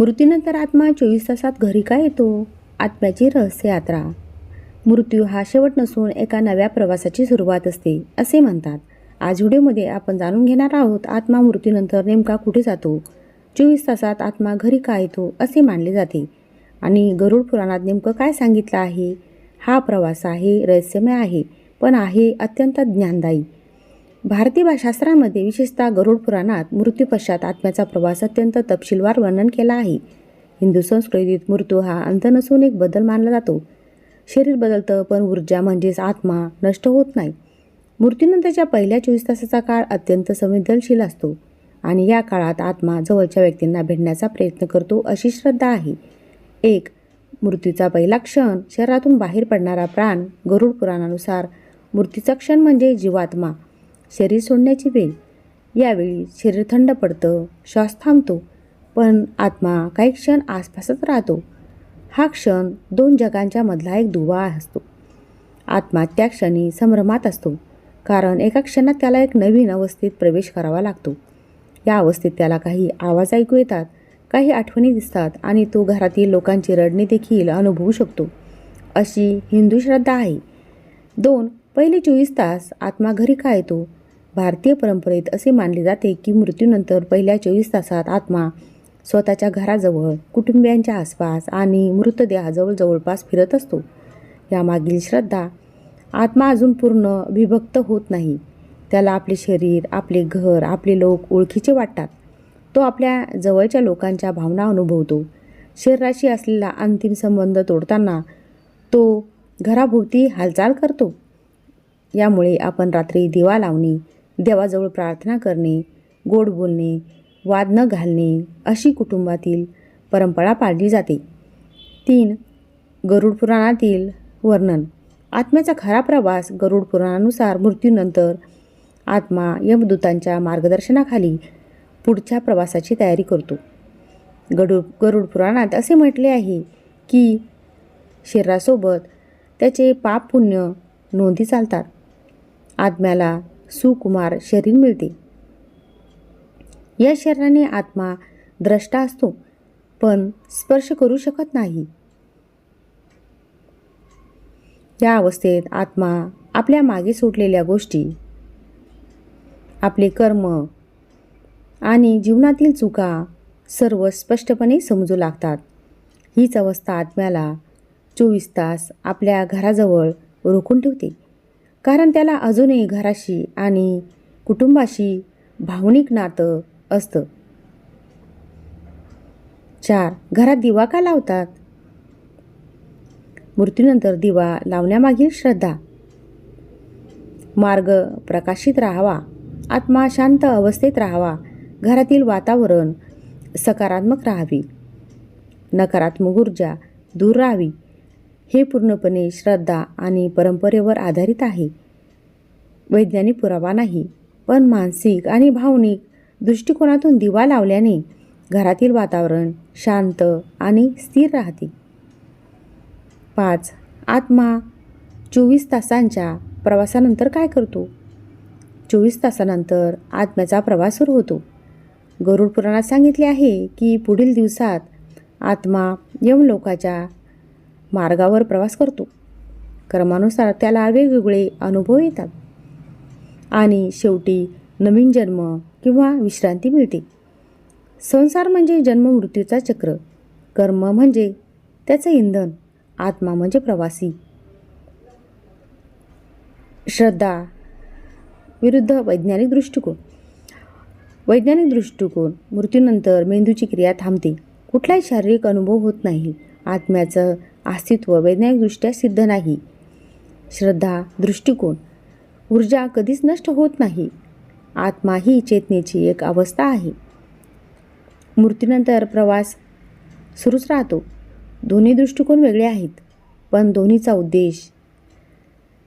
मृत्यूनंतर आत्मा चोवीस तासात घरी का येतो? आत्म्याची रहस्य यात्रा. मृत्यू हा शेवट नसून एका नव्या प्रवासाची सुरुवात असते असे म्हणतात. आज व्हिडिओमध्ये आपण जाणून घेणार आहोत आत्मा मृत्यूनंतर नेमका कुठे जातो? चोवीस तासात आत्मा घरी का येतो असे मानले जाते. आणि गरुड पुराणात नेमकं काय सांगितलं आहे? हा प्रवास आहे रहस्यमय आहे पण आहे अत्यंत ज्ञानदायी. भारतीय भाषाशास्त्रामध्ये विशेषतः गरुड पुराणात मृत्यूपश्चात आत्म्याचा प्रवास अत्यंत तपशीलवार वर्णन केला आहे. हिंदू संस्कृतीत मृत्यू हा अंत नसून एक बदल मानला जातो. शरीर बदलतं पण ऊर्जा म्हणजेच आत्मा नष्ट होत नाही. मृत्यूनंतरच्या पहिल्या चोवीस तासाचा काळ अत्यंत संवेदनशील असतो आणि या काळात आत्मा जवळच्या व्यक्तींना भेटण्याचा प्रयत्न करतो अशी श्रद्धा आहे. एक मृत्यूचा पहिला क्षण शरीरातून बाहेर पडणारा प्राण गरुड पुराणानुसार मृत्यूचा क्षण म्हणजे जीवात्मा. शरीर सोडण्याची वेळ. यावेळी शरीर थंड पडतं श्वास थांबतो पण आत्मा काही क्षण आसपासच राहतो. हा क्षण दोन जगांच्या मधला एक दुवा असतो. आत्मा त्या क्षणी संभ्रमात असतो कारण एका क्षणात त्याला एक नवीन अवस्थेत प्रवेश करावा लागतो. या अवस्थेत त्याला काही आवाज ऐकू येतात काही आठवणी दिसतात आणि तो घरातील लोकांची रडणी देखील अनुभवू शकतो. अशी हिंदू श्रद्धा आहे. दोन पहिले चोवीस तास आत्मा घरी का येतो? भारतीय परंपरेत असे मानले जाते की मृत्यूनंतर पहिल्या चोवीस तासात आत्मा स्वतःच्या घराजवळ कुटुंबियांच्या आसपास आणि मृतदेहाजवळ जवळपास फिरत असतो. यामागील श्रद्धा आत्मा अजून पूर्ण विभक्त होत नाही. त्याला आपले शरीर आपले घर आपले लोक ओळखीचे वाटतात. तो आपल्या जवळच्या लोकांच्या भावना अनुभवतो. शरीराशी असलेला अंतिम संबंध तोडताना तो घराभोवती हालचाल करतो. यामुळे आपण रात्री दिवा लावणे देवाजवळ प्रार्थना करणे गोड बोलणे वाद न घालणे अशी कुटुंबातील परंपरा पाळली जाते. तीन गरुड पुराणातील वर्णन. आत्म्याचा खरा प्रवास गरुड पुराणानुसार मृत्यूनंतर आत्मा यमदूतांच्या मार्गदर्शनाखाली पुढच्या प्रवासाची तयारी करतो. गरुड गरुड पुराणात असे म्हटले आहे की शरीरासोबत त्याचे पाप पुण्य नोंदी चालतात. आत्म्याला सुकुमार शरीर मिळते. या शरीराने आत्मा द्रष्टा असतो पण स्पर्श करू शकत नाही. या अवस्थेत आत्मा आपल्या मागे सोडलेल्या गोष्टी आपले कर्म आणि जीवनातील चुका सर्व स्पष्टपणे समजू लागतात. हीच अवस्था आत्म्याला चोवीस तास आपल्या घराजवळ रोखून ठेवते. कारण त्याला अजूनही घराशी आणि कुटुंबाशी भावनिक नातं असतं. चार घरात दिवा का लावतात? मृत्यूनंतर दिवा लावण्यामागील श्रद्धा. मार्ग प्रकाशित राहावा. आत्मा शांत अवस्थेत राहावा. घरातील वातावरण सकारात्मक राहावे. नकारात्मक ऊर्जा दूर राहावी. हे पूर्णपणे श्रद्धा आणि परंपरेवर आधारित आहे. वैज्ञानिक पुरावा नाही पण मानसिक आणि भावनिक दृष्टिकोनातून दिवा लावल्याने घरातील वातावरण शांत आणि स्थिर राहते. पाच आत्मा चोवीस तासांच्या प्रवासानंतर काय करतो? चोवीस तासानंतर आत्म्याचा प्रवास सुरू होतो. गरुड पुराणात सांगितले आहे की पुढील दिवसात आत्मा यमलोकाच्या मार्गावर प्रवास करतो. क्रमानुसार त्याला वेगवेगळे अनुभव येतात. आणि शेवटी नवीन जन्म किंवा विश्रांती मिळते. संसार म्हणजे जन्म मृत्यूचा चक्र. कर्म म्हणजे त्याचं इंधन. आत्मा म्हणजे प्रवासी. श्रद्धा विरुद्ध वैज्ञानिक दृष्टिकोन. वैज्ञानिक दृष्टिकोन मृत्यूनंतर मेंदूची क्रिया थांबते. कुठलाही शारीरिक अनुभव होत नाही. आत्म्याचं अस्तित्व वैज्ञानिकदृष्ट्या सिद्ध नाही. श्रद्धा दृष्टिकोन ऊर्जा कधीच नष्ट होत नाही. आत्मा ही चेतनेची एक अवस्था आहे. मृत्यूनंतर प्रवास सुरूच राहतो. दोन्ही दृष्टिकोन वेगळे आहेत पण दोन्हीचा उद्देश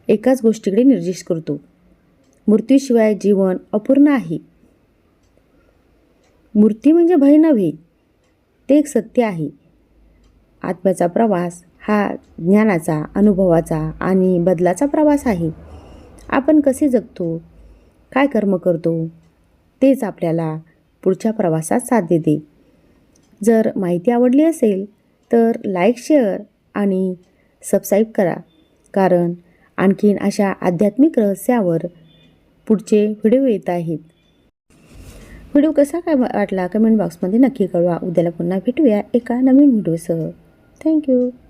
एकाच गोष्टीकडे निर्देश करतो. मृत्यूशिवाय जीवन अपूर्ण आहे. मूर्ती म्हणजे भय नव्हे ते एक सत्य आहे. आत्म्याचा प्रवास हा ज्ञानाचा अनुभवाचा आणि बदलाचा प्रवास आहे. आपण कसे जगतो? काय कर्म करतो? तेच आपल्याला पुढच्या प्रवासात साथ देते. जर माहिती आवडली असेल तर लाईक शेअर आणि सबस्क्राईब करा. कारण आणखीन अशा आध्यात्मिक रहस्यावर पुढचे व्हिडिओ येत आहेत. व्हिडिओ कसा काय वाटला? कमेंट बॉक्समध्ये नक्की कळवा. उद्याला पुन्हा भेटूया एका नवीन व्हिडिओसह Thank you.